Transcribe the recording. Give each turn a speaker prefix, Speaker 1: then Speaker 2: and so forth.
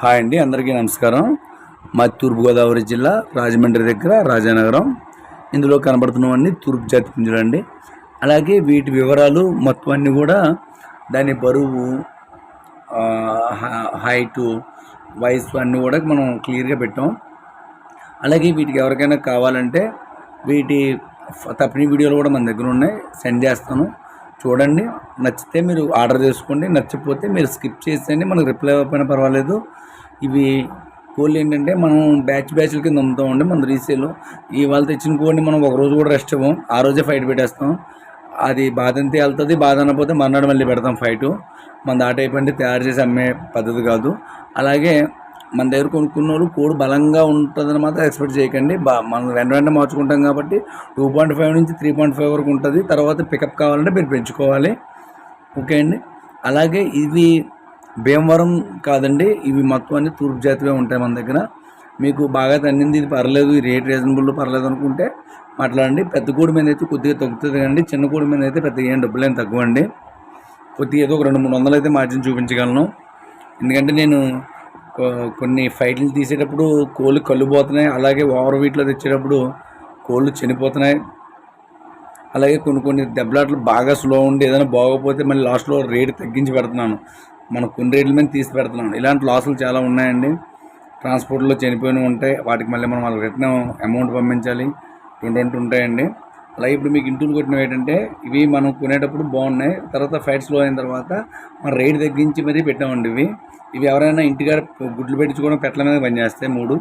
Speaker 1: Hi అండి అందరికీ నమస్కారం. మా తూర్పుగోదావరి జిల్లా రాజమండ్రి దగ్గర రాజానగరం. ఇందులో కనబడుతున్నవన్నీ తూర్పు జాతి పుంజులు అండి. అలాగే వీటి వివరాలు మొత్తం అన్నీ కూడా దాని బరువు హైటు వయసు అన్నీ కూడా మనం క్లియర్గా పెట్టాం. అలాగే వీటికి ఎవరికైనా కావాలంటే వీటి తప్పని వీడియోలు కూడా మన దగ్గర ఉన్నాయి. సెండ్ చేస్తాను. చూడండి. నచ్చితే మీరు ఆర్డర్ చేసుకోండి. నచ్చకపోతే మీరు స్కిప్ చేసేయండి. మనకు రిప్లై అయిపోయినా పర్వాలేదు. ఇవి కోళ్ళు ఏంటంటే మనం బ్యాచ్ బ్యాచ్ల కింద అమ్ముతామండి మన రీసేల్. ఇవాళ తెచ్చిన కోడిని మనం ఒక రోజు కూడా రెస్ట్ ఇవ్వం. ఆ రోజే ఫైట్ పెట్టేస్తాం. అది బాధ అంతే వెళ్తుంది. బాధ అనకపోతే మర్నాడు మళ్ళీ పెడతాం ఫైటు. మన ఆ టైప్ తయారు చేసి అమ్మే పద్ధతి కాదు. అలాగే మన దగ్గర కొనుక్కున్న వాళ్ళు కోడి బలంగా ఉంటుందని మాత్రం ఎక్స్పెక్ట్ చేయకండి. బా మనం వెంట వెంట మార్చుకుంటాం కాబట్టి టూ పాయింట్ ఫైవ్ నుంచి త్రీ పాయింట్ ఫైవ్ వరకు ఉంటుంది. తర్వాత పికప్ కావాలంటే మీరు పెంచుకోవాలి. ఓకే అండి? అలాగే ఇవి భీమవరం కాదండి ఇవి మొత్తం అన్ని తూర్పు జాతివే ఉంటాయి మన దగ్గర. మీకు బాగా తన్నింది ఇది పర్లేదు ఈ రేట్ రీజనబుల్ పర్లేదు అనుకుంటే మాట్లాడండి. పెద్ద కోడి మీద అయితే కొద్దిగా తగ్గుతుంది కానీ చిన్న కోడి మీద అయితే పెద్దగా ఏం డబ్బులు ఏం తక్కువ అండి కొద్దిగా ఏదో ఒక రెండు మూడు వందలు అయితే మార్జిన్ చూపించగలను. ఎందుకంటే నేను కొన్ని ఫైట్లు తీసేటప్పుడు కోళ్ళు కళ్ళుపోతున్నాయి. అలాగే ఓవర్ వీట్లో తెచ్చేటప్పుడు కోళ్ళు చనిపోతున్నాయి. అలాగే కొన్ని కొన్ని దెబ్బలాట్లు బాగా స్లో ఉండి ఏదైనా బాగోకపోతే మళ్ళీ లాస్ట్లో రేటు తగ్గించి పెడుతున్నాను. మన కొన్ని రేట్ల మీద తీసి పెడుతున్నాను. ఇలాంటి లాసులు చాలా ఉన్నాయండి. ట్రాన్స్పోర్ట్లో చనిపోయినవి ఉంటాయి. వాటికి మళ్ళీ మనం వాళ్ళకి రిటర్న్ అమౌంట్ పంపించాలి. రెండు ఉంటాయండి. అలాగే ఇప్పుడు మీకు ఇంటూలు కొట్టినవి ఏంటంటే ఇవి మనం కొనేటప్పుడు బాగున్నాయి తర్వాత ఫ్యాట్స్లో అయిన తర్వాత మన రేట్ తగ్గించి మరీ పెట్టామండి ఇవి. ఇవి ఎవరైనా ఇంటికాడ గుడ్లు పెట్టించుకోవడం పెట్టల మీద పనిచేస్తాయి మూడు.